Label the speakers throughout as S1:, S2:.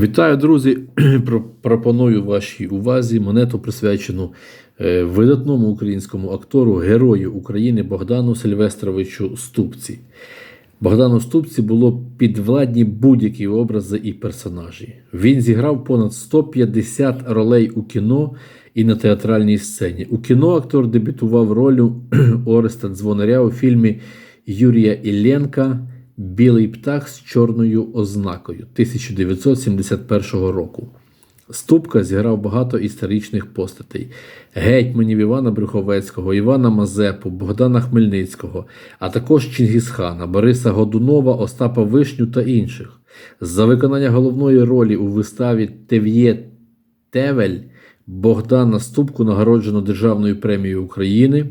S1: Вітаю, друзі! Пропоную вашій увазі монету, присвячену е, видатному українському актору, герою України Богдану Сильвестровичу Ступці. Богдану Ступці було підвладні будь-які образи і персонажі. Він зіграв понад 150 ролей у кіно і на театральній сцені. У кіно актор дебютував ролью Ореста Дзвонаря у фільмі Юрія Ілленка Білий птах з чорною ознакою 1971 року. Ступка зіграв багато історичних постатей: гетьманів Івана Брюховецького, Івана Мазепу, Богдана Хмельницького, а також Чингісхана, Бориса Годунова, Остапа Вишню та інших. За виконання головної ролі у виставі Тев'є Тевель Богдана Ступку нагороджено Державною премією України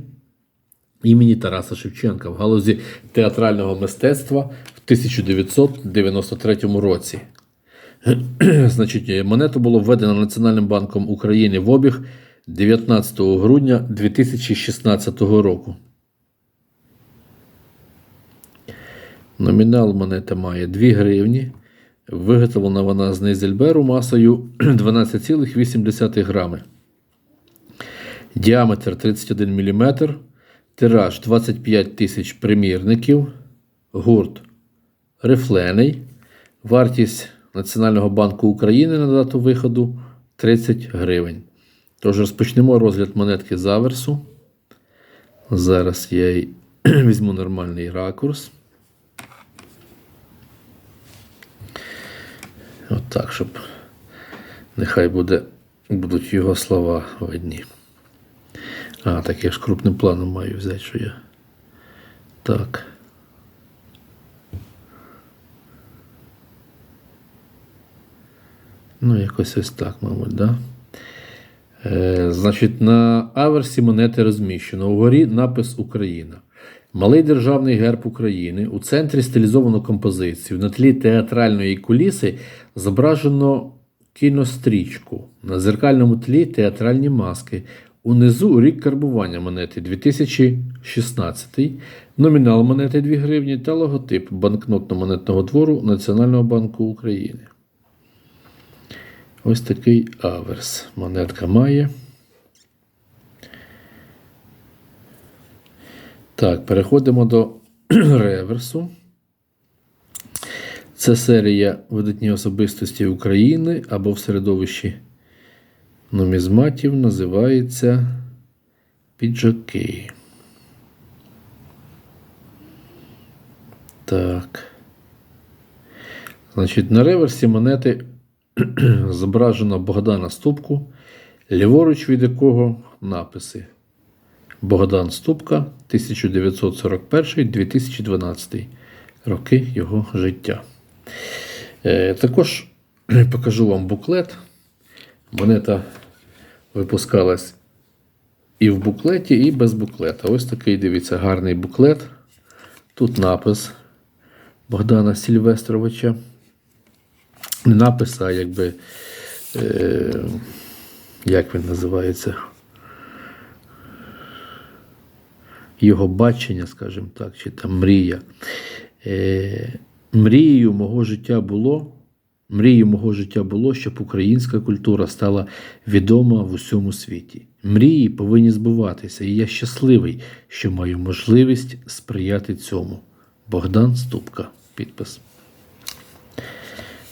S1: імені Тараса Шевченка в галузі театрального мистецтва в 1993 році. Значить, монету було введено Національним банком України в обіг 19 грудня 2016 року. Номінал монета має 2 гривні. Виготовлена вона з нейзельберу масою 12,8 грами. Діаметр 31 мм. Тираж 25 тисяч примірників. Гурт рифлений. Вартість Національного банку України на дату виходу 30 гривень. Тож розпочнемо розгляд монетки з аверсу. Зараз я візьму нормальний ракурс. От так, щоб нехай буде, будуть його слова видні. А, так я ж крупним планом маю взяти, що я. Так. Ну, якось ось так, мабуть, да? Е, значить, на аверсі монети розміщено. Угорі напис Україна. Малий державний герб України. У центрі стилізовано композицію. На тлі театральної куліси зображено кінострічку. На зеркальному тлі театральні маски. Унизу рік карбування монети 2016, номінал монети 2 гривні та логотип банкнотно-монетного двору Національного банку України. Ось такий аверс. Монетка має. Так, переходимо до реверсу. Це серія видатні особистості України або в середовищі нумізматів називається піджаки. Так. Значить, на реверсі монети зображено Богдана Ступку, ліворуч від якого написи Богдан Ступка 1941-2012 роки його життя. Е, також покажу вам буклет. Монета випускалась і в буклеті, і без буклета. Ось такий, дивіться, гарний буклет. Тут напис Богдана Сільвестровича. Не напис, а якби, е, як він називається? Його бачення, скажімо так, чи там мрія. Е, мрією мого життя було. Мрією мого життя було, щоб українська культура стала відома в усьому світі. Мрії повинні збуватися, і я щасливий, що маю можливість сприяти цьому. Богдан Ступка. Підпис.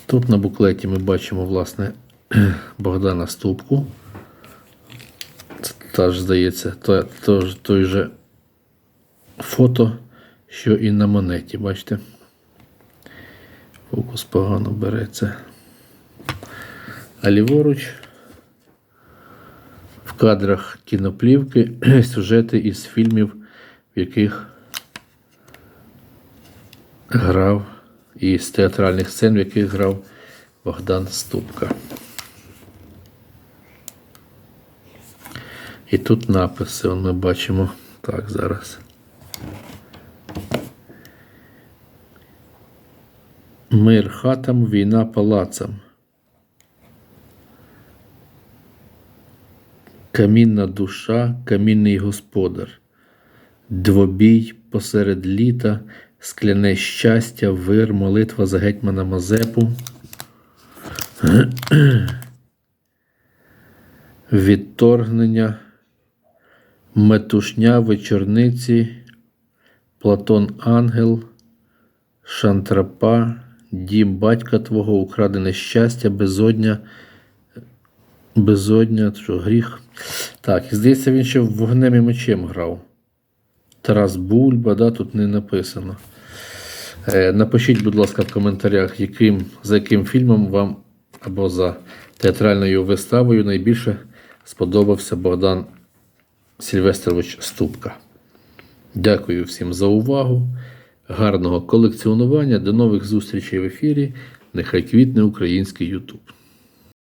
S1: Тут на буклеті ми бачимо, власне, Богдана Ступку. Це теж, здається, той, той, той же фото, що і на монеті, бачите? Фокус погано береться. А ліворуч в кадрах кіноплівки сюжети із фільмів, в яких грав, і з театральних сцен, в яких грав Богдан Ступка. І тут написи, ми бачимо так зараз. Мир хатам, війна палацам. Камінна душа, камінний господар, двобій посеред літа, скляне щастя, вир, молитва за гетьмана Мазепу. Відторгнення, метушня, вечорниці, Платон Ангел, Шантрапа, Дім батька твого, украдене щастя, безодня, безодня, що гріх. Так, і здається, він ще вогнем і мечем грав. Тарас Бульба, да, тут не написано. Е, Напишіть, будь ласка, в коментарях, яким, за яким фільмом вам або за театральною виставою найбільше сподобався Богдан Сільвестрович Ступка. Дякую всім за увагу. Гарного колекціонування. До нових зустрічей в ефірі. Нехай квітне український Ютуб.